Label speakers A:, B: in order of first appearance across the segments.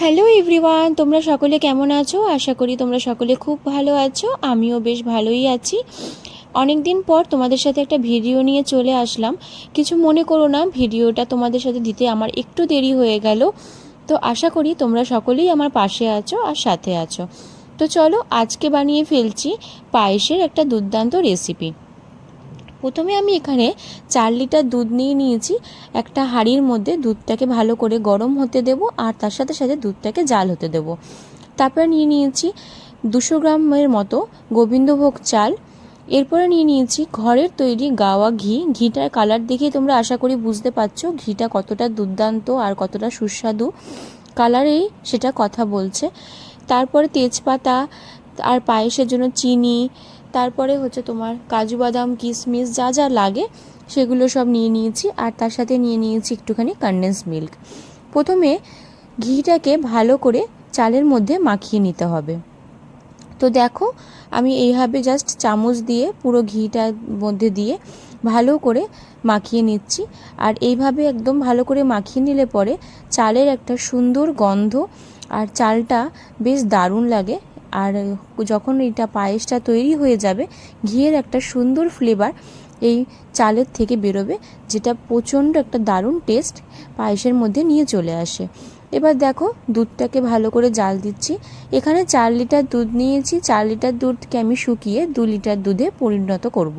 A: Hello everyone তোমরা সকলে কেমন আছো? আশা করি তোমরা সকলে খুব ভালো আছো। আমিও বেশ ভালোই আছি। অনেক দিন পর তোমাদের সাথে একটা ভিডিও নিয়ে চলে আসলাম। কিছু মনে করো না, ভিডিওটা তোমাদের সাথে দিতে আমার একটু দেরি হয়ে গেল। তো আশা করি তোমরা সকলেই আমার পাশে আছো আর সাথে আছো। তো চলো আজকে বানিয়ে ফেলছি পায়েসের একটা দুর্দান্ত রেসিপি প্রথমে আমি এখানে চার লিটার দুধ নিয়ে নিয়েছি। একটা হাঁড়ির মধ্যে দুধটাকে ভালো করে গরম হতে দেব আর তার সাথে সাথে দুধটাকে জাল হতে দেব। তারপরে নিয়ে নিয়েছি দুশো গ্রামের মতো গোবিন্দভোগ চাল। এরপরে নিয়ে নিয়েছি ঘরের তৈরি গাওয়া ঘি। ঘিটার কালার দেখে তোমরা আশা করি বুঝতে পারছ ঘিটা কতটা দুর্দান্ত আর কতটা সুস্বাদু। কালারেই সেটা কথা বলছে। তারপরে তেজপাতা, আর পায়েসের জন্য চিনি তারপরে হচ্ছে তোমার কাজু বাদাম কিশমিশ যা যা লাগে সেগুলো সব নিয়ে নিয়েছি আর তার সাথে নিয়ে নিয়েছি একটুখানি কনডেন্স মিল্ক প্রথমে ঘিটাকে ভালো করে চালের মধ্যে মাখিয়ে নিতে হবে। তো দেখো আমি এইভাবে জাস্ট চামচ দিয়ে পুরো ঘিটার মধ্যে দিয়ে ভালো করে মাখিয়ে নিচ্ছি। আর এইভাবে একদম ভালো করে মাখিয়ে নিলে পরে চালের একটা সুন্দর গন্ধ আর চালটা বেশ দারুণ লাগে। আর যখন এটা পায়েসটা তৈরি হয়ে যাবে, ঘিয়ের একটা সুন্দর ফ্লেভার এই চালের থেকে বেরোবে, যেটা প্রচণ্ড একটা দারুণ টেস্ট পায়েসের মধ্যে নিয়ে চলে আসে। এবার দেখো, দুধটাকে ভালো করে জাল দিচ্ছি। এখানে চার লিটার দুধ নিয়েছি, চার লিটার দুধকে আমি শুকিয়ে দু লিটার দুধে পরিণত করব।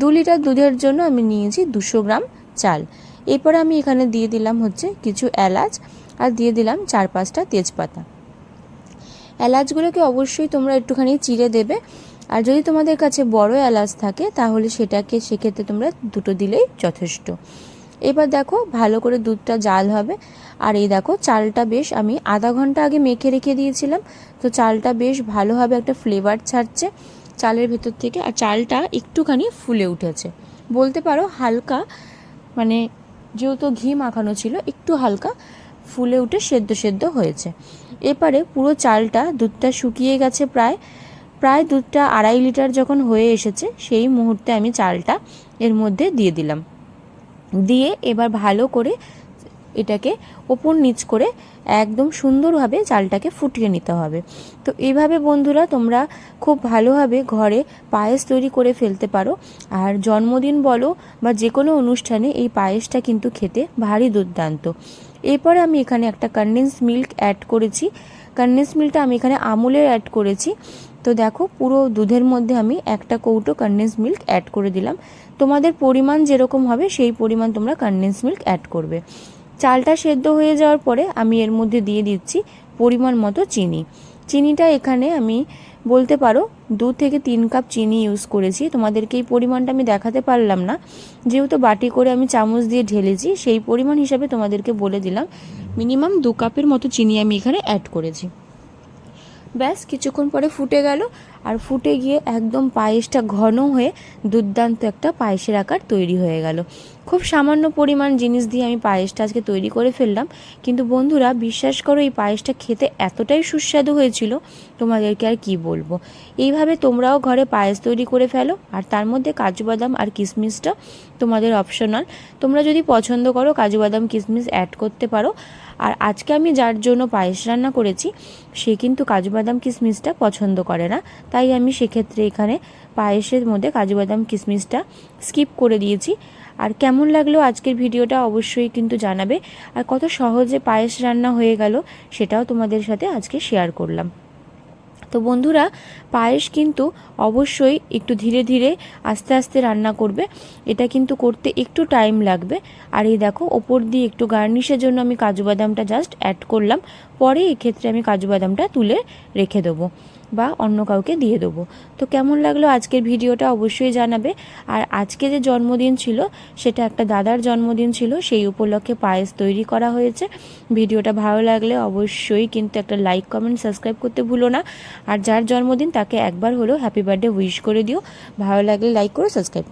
A: দু লিটার দুধের জন্য আমি নিয়েছি দুশো গ্রাম চাল। এরপরে আমি এখানে দিয়ে দিলাম হচ্ছে কিছু এলাচ, আর দিয়ে দিলাম চার পাঁচটা তেজপাতা। এলাচগুলোকে অবশ্যই তোমরা একটুখানি চিড়ে দেবে। আর যদি তোমাদের কাছে বড় এলাচ থাকে, তাহলে সেটাকে সেক্ষেত্রে তোমরা দুটো দিলেই যথেষ্ট। এবার দেখো, ভালো করে দুধটা জাল হবে। আর এই দেখো, চালটা বেশ, আমি আধা ঘণ্টা আগে মেখে রেখে দিয়েছিলাম। তো চালটা বেশ ভালোভাবে একটা ফ্লেভার ছাড়ছে চালের ভেতর থেকে। আর চালটা একটুখানি ফুলে উঠেছে। বলতে পারো হালকা মানে যেহেতু ঘি মাখানো ছিল, একটু হালকা ফুলে উঠে সেদ্ধ সেদ্ধ হয়েছে। এবারে পুরো চালটা দুধটা শুকিয়ে গেছে প্রায়। প্রায় দুধটা আড়াই লিটার যখন হয়ে এসেছে, সেই মুহূর্তে আমি চালটা এর মধ্যে দিয়ে দিলাম। দিয়ে এবার ভালো করে এটাকে ওপর নিচ করে একদম সুন্দরভাবে চালটাকে ফুটিয়ে নিতে হবে। তো এইভাবে বন্ধুরা তোমরা খুব ভালোভাবে ঘরে পায়েস তৈরি করে ফেলতে পারো। আর জন্মদিন বলো বা যে কোনো অনুষ্ঠানে এই পায়েসটা কিন্তু খেতে ভারী দুর্দান্ত। এরপরে আমি এখানে একটা কন্ডেন্স মিল্ক অ্যাড করেছি। কন্ডেন্স মিল্কটা আমি এখানে আমুলের অ্যাড করেছি। তো দেখো, পুরো দুধের মধ্যে আমি একটা কৌটো কন্ডেন্স মিল্ক অ্যাড করে দিলাম। তোমাদের পরিমাণ যেরকম হবে, সেই পরিমাণ তোমরা কন্ডেন্স মিল্ক অ্যাড করবে। চালটা সেদ্ধ হয়ে যাওয়ার পরে আমি এর মধ্যে দিয়ে দিচ্ছি পরিমাণ মতো চিনি। চিনিটা এখানে আমি বলতে পারো দু থেকে তিন কাপ চিনি ইউজ করেছি। তোমাদেরকে এই পরিমাণটা আমি দেখাতে পারলাম না। যেহেতু বাটি করে আমি চামচ দিয়ে ঢেলেছি, সেই পরিমাণ হিসাবে তোমাদেরকে বলে দিলাম, মিনিমাম দু কাপের মতো চিনি আমি এখানে অ্যাড করেছি। ব্যাস, কিছুক্ষণ পরে ফুটে গেল। আর ফুটে গিয়ে একদম পায়েসটা ঘন হয়ে দুর্দান্ত একটা পায়েসের আকার তৈরি হয়ে গেল। খুব সামান্য পরিমাণ জিনিস দিয়ে আমি পায়েসটা আজকে তৈরি করে ফেললাম। কিন্তু বন্ধুরা, বিশ্বাস করো, এই পায়েসটা খেতে এতটাই সুস্বাদু হয়েছিল, তোমাদেরকে আর কি বলব? এইভাবে তোমরাও ঘরে পায়েস তৈরি করে ফেলো, আর তার মধ্যে কাজু বাদাম আর কিশমিশটা তোমাদের অপশনাল তোমরা যদি পছন্দ করো, কাজু বাদাম, কিশমিশ অ্যাড করতে পারো। আর আজকে আমি যার জন্য পায়েস রান্না করেছি, সে কিন্তু কাজু বাদাম, কিশমিশটা পছন্দ করে না। তাই আমি সেক্ষেত্রে এখানে পায়েসের মধ্যে কাজু বাদাম কিশমিশটা স্কিপ করে দিয়েছি। আর কেমন লাগল আজকের ভিডিওটা অবশ্যই কিন্তু জানাবে। আর কত সহজে পায়েস রান্না হয়ে গেল সেটাও তোমাদের সাথে আজকে শেয়ার করলাম। তো বন্ধুরা, পায়েস কিন্তু অবশ্যই একটু ধীরে ধীরে আস্তে আস্তে রান্না করবে। এটা কিন্তু করতে একটু টাইম লাগবে। আর এই দেখো, ওপর দিয়ে একটু গার্নিশের জন্য আমি কাজু বাদামটা জাস্ট অ্যাড করলাম। পরে এক্ষেত্রে আমি কাজু বাদামটা তুলে রেখে দেবো। বা অন্য কাউকে দিয়ে দেবো। তো কেমন লাগল আজকের ভিডিওটা অবশ্যই জানাবে। আর আজকে যে জন্মদিন ছিল, সেটা একটা দাদার জন্মদিন ছিল, সেই উপলক্ষে পায়েস তৈরি করা হয়েছে। ভিডিওটা ভালো লাগলে অবশ্যই কিন্তু একটা লাইক কমেন্ট সাবস্ক্রাইব করতে ভুলো না। আর যার জন্মদিন তাকে একবার হলো হ্যাপি বার্থডে উইশ করে দিও। ভালো লাগলে লাইক করে সাবস্ক্রাইব